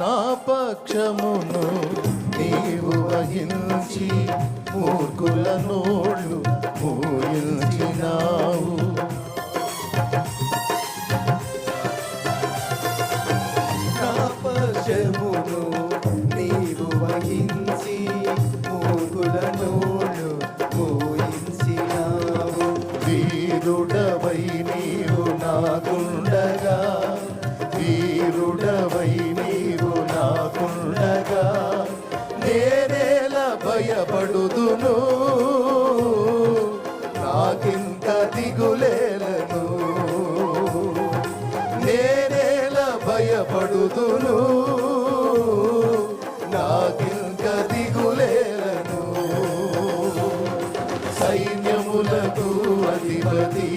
నా పక్షమును నీవు వహించి మూర్ఖుల నోళ్ళు మూయించినావు భయపడుదును. నాకింత దిగులేలను. నేనేల భయపడుదును. నాకింత దిగులేలను. సైన్యములకు అధిపతి.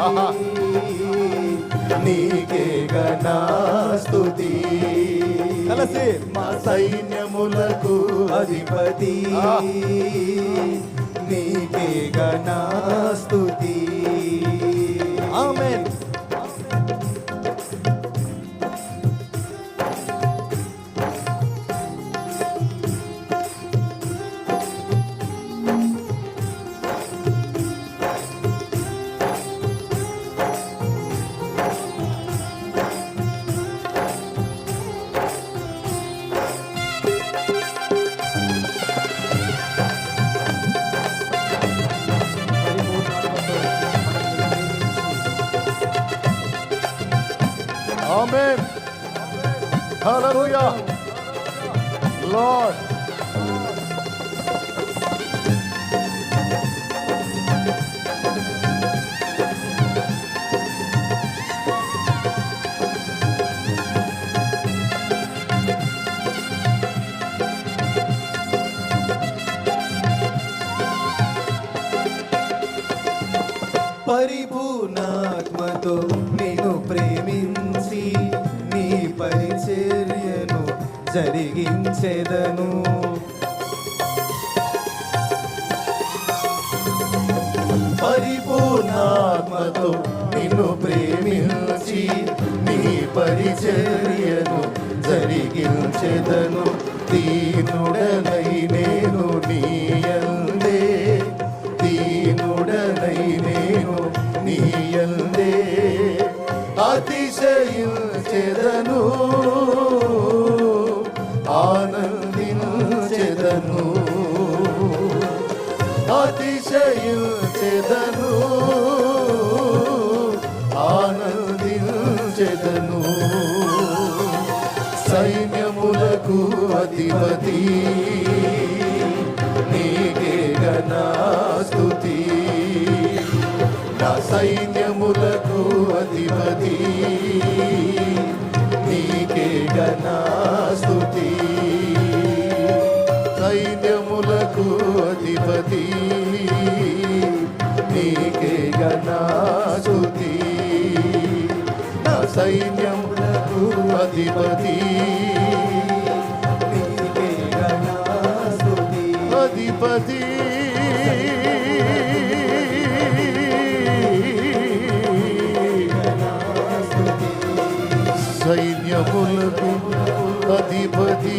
ఆహా. నీకే గణాస్తుతి కలిసి మా సైన్యములకు అధిపతి. నీకే ఆమేన్ Amen. Hallelujah. Lord. పరిచర్యను జరిగించెదను. పరిపూర్ణాత్మతో నిన్ను ప్రేమించి నీ పరిచర్యను జరిగించెదను. దీనుడనై అతిశయించెదను ఆనందించెదను. సైన్యములకు అధిపతి నీకే గణాస్తుతి నా సైన్యములకు అధిపతి నీకే గణా అధిపతి నీకే గణాస్తుతి నా సైన్యములకు అధిపతి. నీకే గణాస్తుతి. అధిపతి. సైన్యములకు అధిపతి.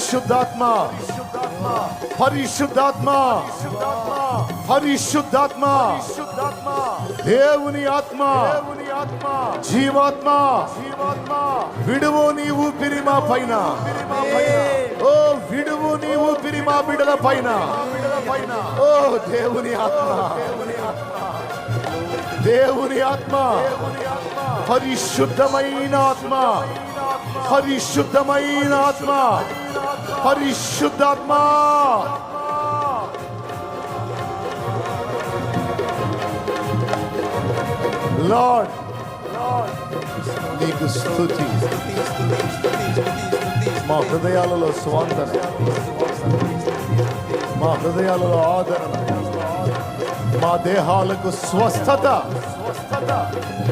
పరిశుద్ధాత్మ పరిశుద్ధాత్మ పరిశుద్ధాత్మ దేవుని ఆత్మ జీవాత్మ విడువు నీ ఊపిరి మా పైన ఓ విడువు నీ ఊపిరి మా బిడల పైన ఓ దేవుని ఆత్మ దేవుని ఆత్మ పరిశుద్ధమైన ఆత్మ పరిశుద్ధమైన ఆత్మ పరిశుద్ధాత్మ. లార్డ్ నీకు స్థుతి మా హృదయాలలో స్వాంతన. మా హృదయాలలో ఆదరణ. మా దేహాలకు స్వస్థత.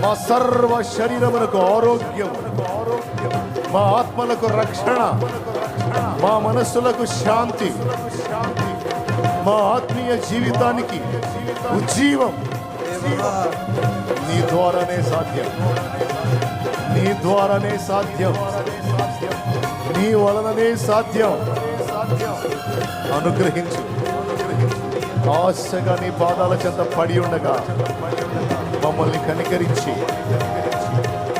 మా సర్వ శరీరములకు ఆరోగ్యం. మా ఆత్మలకు రక్షణ మా మనస్సులకు శాంతి మా ఆత్మీయ జీవితానికి ఉజ్జీవం. నీ ద్వారానే సాధ్యం. నీ ద్వారానే సాధ్యం. నీ వలననే సాధ్యం. అనుగ్రహించు. ఆశగా నీ పాదాల చెంత పడి ఉండగా మమ్మల్ని కనికరించి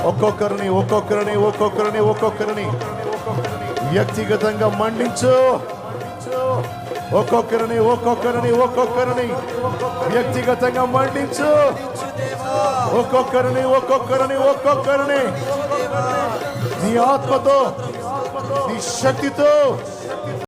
ఒక్కొక్కరిని ఒక్కొక్కరిని ఒక్కొక్కరిని ఒక్కొక్కరిని. వ్యక్తిగతంగా మండించు. ఒక్కొక్కరిని ఒక్కొక్కరిని ఒక్కొక్కరిని. వ్యక్తిగతంగా మండించు. ఒక్కొక్కరిని ఒక్కొక్కరిని ఒక్కొక్కరిని. నీ ఆత్మతో నీ శక్తితో.